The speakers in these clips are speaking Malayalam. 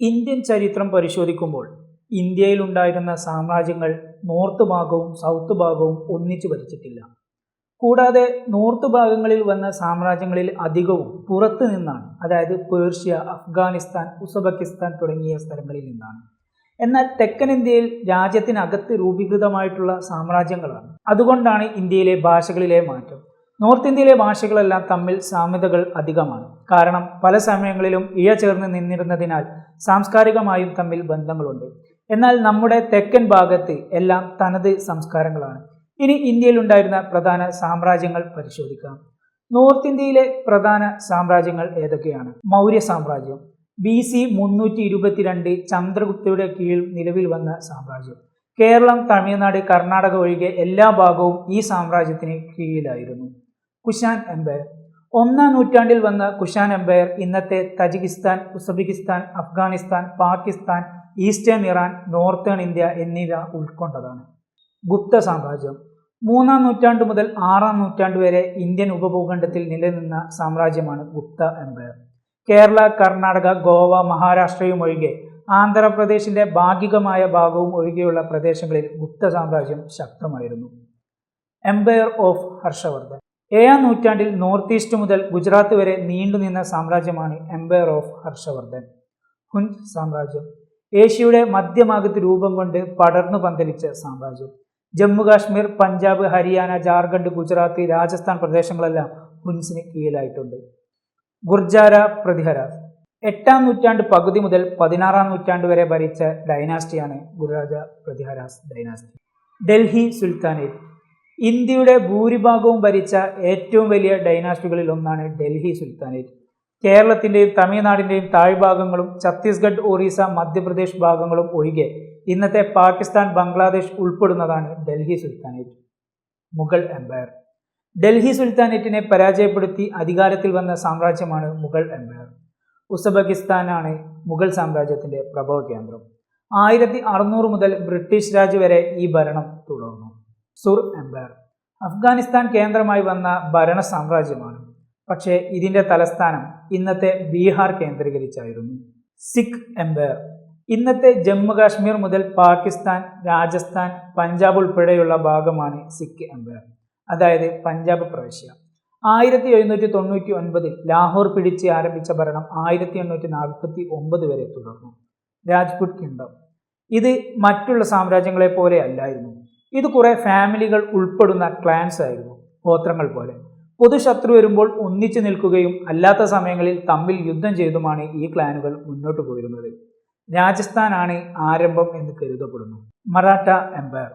ഇന്ത്യൻ ചരിത്രം പരിശോധിക്കുമ്പോൾ ഇന്ത്യയിൽ ഉണ്ടായിരുന്ന സാമ്രാജ്യങ്ങൾ നോർത്ത് ഭാഗവും സൗത്ത് ഭാഗവും ഒന്നിച്ചു ഭരിച്ചിട്ടില്ല. കൂടാതെ നോർത്ത് ഭാഗങ്ങളിൽ വന്ന സാമ്രാജ്യങ്ങളിൽ അധികവും പുറത്തു നിന്നാണ് അതായത് പേർഷ്യ അഫ്ഗാനിസ്ഥാൻ ഉസ്ബെക്കിസ്ഥാൻ തുടങ്ങിയ സ്ഥലങ്ങളിൽ നിന്നാണ്. എന്നാൽ തെക്കൻ ഇന്ത്യയിൽ രാജ്യത്തിനകത്ത് രൂപീകൃതമായിട്ടുള്ള സാമ്രാജ്യങ്ങളാണ്. അതുകൊണ്ടാണ് ഇന്ത്യയിലെ ഭാഷകളിലെ മാറ്റം. നോർത്ത് ഇന്ത്യയിലെ ഭാഷകളെല്ലാം തമ്മിൽ സാമ്യതകൾ അധികമാണ്. കാരണം പല സമയങ്ങളിലും ഇഴ ചേർന്ന് നിന്നിരുന്നതിനാൽ സാംസ്കാരികമായും തമ്മിൽ ബന്ധങ്ങളുണ്ട്. എന്നാൽ നമ്മുടെ തെക്കൻ ഭാഗത്ത് എല്ലാം തനത് സംസ്കാരങ്ങളാണ്. ഇനി ഇന്ത്യയിൽ ഉണ്ടായിരുന്ന പ്രധാന സാമ്രാജ്യങ്ങൾ പരിശോധിക്കാം. നോർത്ത് ഇന്ത്യയിലെ പ്രധാന സാമ്രാജ്യങ്ങൾ ഏതൊക്കെയാണ്? മൗര്യ സാമ്രാജ്യം ബി സി മുന്നൂറ്റി ഇരുപത്തിരണ്ട് ചന്ദ്രഗുപ്തയുടെ കീഴിൽ നിലവിൽ വന്ന സാമ്രാജ്യം കേരളം തമിഴ്നാട് കർണാടക ഒഴികെ എല്ലാ ഭാഗവും ഈ സാമ്രാജ്യത്തിന് കീഴിലായിരുന്നു. കുഷാൻ എംപയർ ഒന്നാം നൂറ്റാണ്ടിൽ വന്ന കുഷാൻ എംപയർ ഇന്നത്തെ Tajikistan Uzbekistan Afghanistan Pakistan eastern Iran northern India എന്നിവ ഉൾക്കൊണ്ടതാണ്. ഗുപ്ത സാമ്രാജ്യം. മൂന്നാം നൂറ്റാണ്ട് മുതൽ ആറാം നൂറ്റാണ്ട് വരെ ഇന്ത്യൻ ഉപഭൂഖണ്ഡത്തിൽ നിലനിന്ന സാമ്രാജ്യമാണ് ഗുപ്ത എംപയർ കേരള കർണാടക ഗോവ മഹാരാഷ്ട്രയും ഒഴികെ ആന്ധ്രാപ്രദേശിന്റെ ഭാഗികമായ ഭാഗവും ഒഴികെയുള്ള പ്രദേശങ്ങളിൽ ഗുപ്ത സാമ്രാജ്യം ശക്തമായിരുന്നു. Empire of Harshavardhan. ഏഴാം നൂറ്റാണ്ടിൽ നോർത്ത് ഈസ്റ്റ് മുതൽ ഗുജറാത്ത് വരെ നീണ്ടുനിന്ന സാമ്രാജ്യമാണ് എംപയർ ഓഫ് ഹർഷവർദ്ധൻ ഹുൻ സാമ്രാജ്യം. ഏഷ്യയുടെ മധ്യഭാഗത്ത് രൂപം കൊണ്ട് പടർന്നു പന്തലിച്ച സാമ്രാജ്യം. ജമ്മു കാശ്മീർ പഞ്ചാബ് ഹരിയാന ജാർഖണ്ഡ് ഗുജറാത്ത് രാജസ്ഥാൻ പ്രദേശങ്ങളെല്ലാം ഹുൻസിന് കീഴിലായിട്ടുണ്ട്. ഗുർജാര പ്രതിഹര. എട്ടാം നൂറ്റാണ്ട് പകുതി മുതൽ പതിനാറാം നൂറ്റാണ്ട് വരെ ഭരിച്ച ഡൈനാസ്റ്റിയാണ് ഗുരുരാജ പ്രതിഹരാസ് ഡൈനാസ്റ്റി. ഡൽഹി സുൽത്താനേറ്റ്. ഇന്ത്യയുടെ ഭൂരിഭാഗവും ഭരിച്ച ഏറ്റവും വലിയ ഡൈനാസ്റ്റികളിൽ ഒന്നാണ് ഡൽഹി സുൽത്താനേറ്റ്. കേരളത്തിന്റെയും തമിഴ്നാടിന്റെയും താഴ്ഭാഗങ്ങളും ഛത്തീസ്ഗഡ് ഒറീസ മധ്യപ്രദേശ് ഭാഗങ്ങളും ഒഴികെ ഇന്നത്തെ പാകിസ്ഥാൻ ബംഗ്ലാദേശ് ഉൾപ്പെടുന്നതാണ് ഡൽഹി സുൽത്താനേറ്റ്. മുഗൾ എംപയർ ഡൽഹി സുൽത്താനേറ്റിനെ പരാജയപ്പെടുത്തി അധികാരത്തിൽ വന്ന സാമ്രാജ്യമാണ് മുഗൾ എംപയർ ഉസ്ബെക്കിസ്ഥാനാണ് മുഗൾ സാമ്രാജ്യത്തിന്റെ പ്രഭവ കേന്ദ്രം. ആയിരത്തി അറുന്നൂറ് മുതൽ ബ്രിട്ടീഷ് രാജ് വരെ ഈ ഭരണം തുടർന്നു. സുർ എംപയർ അഫ്ഗാനിസ്ഥാൻ കേന്ദ്രമായി വന്ന ഭരണ സാമ്രാജ്യമാണ്. പക്ഷേ ഇതിന്റെ തലസ്ഥാനം ഇന്നത്തെ ബീഹാർ കേന്ദ്രീകരിച്ചായിരുന്നു. സിഖ് എംപയർ ഇന്നത്തെ ജമ്മു കാശ്മീർ മുതൽ പാകിസ്ഥാൻ രാജസ്ഥാൻ പഞ്ചാബ് ഉൾപ്പെടെയുള്ള ഭാഗമാണ് സിഖ് എംപയർ അതായത് പഞ്ചാബ് പ്രവിശ്യ. ആയിരത്തി എഴുന്നൂറ്റി തൊണ്ണൂറ്റി ഒൻപതിൽ ലാഹോർ പിടിച്ച് ആരംഭിച്ച ഭരണം ആയിരത്തി എണ്ണൂറ്റി നാൽപ്പത്തി ഒമ്പത് വരെ തുടർന്നു. രാജ്പുട്ട് കിങ്ഡം ഇത് മറ്റുള്ള സാമ്രാജ്യങ്ങളെ പോലെ അല്ലായിരുന്നു. ഇത് കുറേ ഫാമിലികൾ ഉൾപ്പെടുന്ന ക്ലാൻസ് ആയിരുന്നു ഗോത്രങ്ങൾ പോലെ. പൊതുശത്രു വരുമ്പോൾ ഒന്നിച്ചു നിൽക്കുകയും അല്ലാത്ത സമയങ്ങളിൽ തമ്മിൽ യുദ്ധം ചെയ്തുമാണ് ഈ ക്ലാനുകൾ മുന്നോട്ട് പോയിരുന്നത്. രാജസ്ഥാനാണ് ആരംഭം എന്ന് കരുതപ്പെടുന്നു. മറാഠ എംപയർ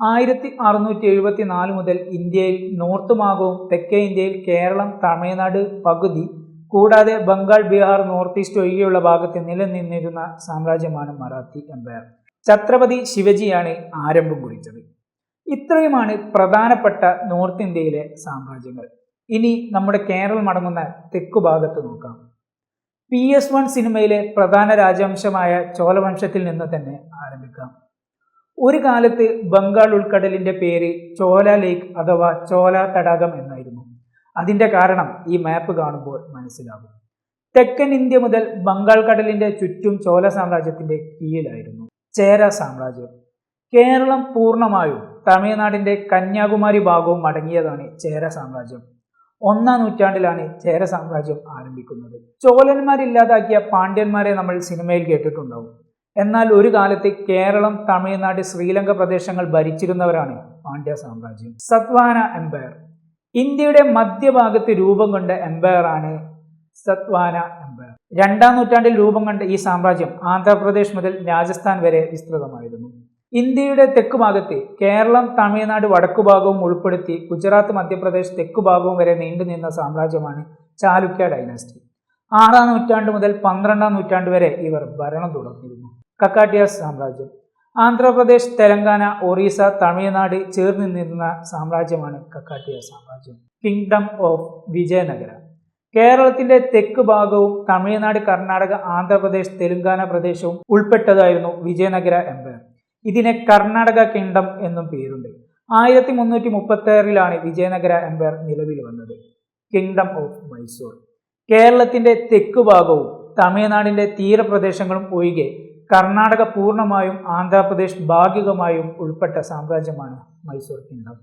ആയിരത്തി അറുന്നൂറ്റി എഴുപത്തി നാല് മുതൽ ഇന്ത്യയിൽ നോർത്ത് ഭാഗവും തെക്കേ ഇന്ത്യയിൽ കേരളം തമിഴ്നാട് പകുതി കൂടാതെ ബംഗാൾ ബീഹാർ നോർത്ത് ഈസ്റ്റ് ഒഴികെയുള്ള ഭാഗത്ത് നിലനിന്നിരുന്ന സാമ്രാജ്യമാണ് മറാത്തി എംപയർ ഛത്രപതി ശിവജിയാണ് ആരംഭം കുറിച്ചത്. ഇത്രയുമാണ് പ്രധാനപ്പെട്ട നോർത്ത് ഇന്ത്യയിലെ സാമ്രാജ്യങ്ങൾ. ഇനി നമ്മുടെ കേരളം അടങ്ങുന്ന തെക്കു ഭാഗത്ത് നോക്കാം. പി എസ് വൺ സിനിമയിലെ പ്രധാന രാജവംശമായ ചോളവംശത്തിൽ നിന്ന് തന്നെ ആരംഭിക്കാം. ഒരു കാലത്ത് ബംഗാൾ ഉൾക്കടലിന്റെ പേര് ചോല ലേക്ക് അഥവാ ചോല തടാകം എന്നായിരുന്നു. അതിന്റെ കാരണം ഈ മാപ്പ് കാണുമ്പോൾ മനസ്സിലാകും. തെക്കൻ ഇന്ത്യ മുതൽ ബംഗാൾ കടലിന്റെ ചുറ്റും ചോല സാമ്രാജ്യത്തിന്റെ കീഴിലായിരുന്നു. ചേര സാമ്രാജ്യം. കേരളം പൂർണമായും തമിഴ്നാടിന്റെ കന്യാകുമാരി ഭാഗവും അടങ്ങിയതാണ് ചേര സാമ്രാജ്യം. ഒന്നാം നൂറ്റാണ്ടിലാണ് ചേര സാമ്രാജ്യം ആരംഭിക്കുന്നത്. ചോലന്മാരില്ലാതാക്കിയ പാണ്ഡ്യന്മാരെ നമ്മൾ സിനിമയിൽ കേട്ടിട്ടുണ്ടാവും. എന്നാൽ ഒരു കാലത്ത് കേരളം തമിഴ്നാട് ശ്രീലങ്ക പ്രദേശങ്ങൾ ഭരിച്ചിരുന്നവരാണ് പാണ്ഡ്യ സാമ്രാജ്യം. സത്വാന എംപയർ ഇന്ത്യയുടെ മധ്യഭാഗത്ത് രൂപം കൊണ്ട എംപയറാണ് സത്വാന രണ്ടാം നൂറ്റാണ്ടിൽ രൂപം കണ്ട ഈ സാമ്രാജ്യം ആന്ധ്രാപ്രദേശ് മുതൽ രാജസ്ഥാൻ വരെ വിസ്തൃതമായിരുന്നു. ഇന്ത്യയുടെ തെക്ക് ഭാഗത്ത് കേരളം തമിഴ്നാട് വടക്കു ഭാഗവും ഉൾപ്പെടുത്തി ഗുജറാത്ത് മധ്യപ്രദേശ് തെക്കുഭാഗവും വരെ നീണ്ടുനിന്ന സാമ്രാജ്യമാണ് ചാലുക്യ ഡൈനാസ്റ്റി. ആറാം നൂറ്റാണ്ട് മുതൽ പന്ത്രണ്ടാം നൂറ്റാണ്ട് വരെ ഇവർ ഭരണം തുടർന്നിരുന്നു. കക്കാട്ടിയ സാമ്രാജ്യം. ആന്ധ്രാപ്രദേശ് തെലങ്കാന ഒറീസ തമിഴ്നാട് ചേർന്ന് നിന്ന സാമ്രാജ്യമാണ് കക്കാട്ടിയ സാമ്രാജ്യം. കിങ്ഡം ഓഫ് വിജയനഗര കേരളത്തിന്റെ തെക്ക് ഭാഗവും തമിഴ്നാട് കർണാടക ആന്ധ്രാപ്രദേശ് തെലുങ്കാന പ്രദേശവും ഉൾപ്പെട്ടതായിരുന്നു വിജയനഗര എംപയർ ഇതിനെ കർണാടക കിങ്ഡം എന്നും പേരുണ്ട്. ആയിരത്തി മുന്നൂറ്റി മുപ്പത്തി ആറിലാണ് വിജയനഗര എംപയർ നിലവിൽ വന്നത്. കിങ്ഡം ഓഫ് മൈസൂർ കേരളത്തിന്റെ തെക്ക് ഭാഗവും തമിഴ്നാടിന്റെ തീരപ്രദേശങ്ങളും ഒഴികെ കർണാടക പൂർണമായും ആന്ധ്രാപ്രദേശ് ഭാഗികമായും ഉൾപ്പെട്ട സാമ്രാജ്യമാണ് മൈസൂർ കിങ്ഡം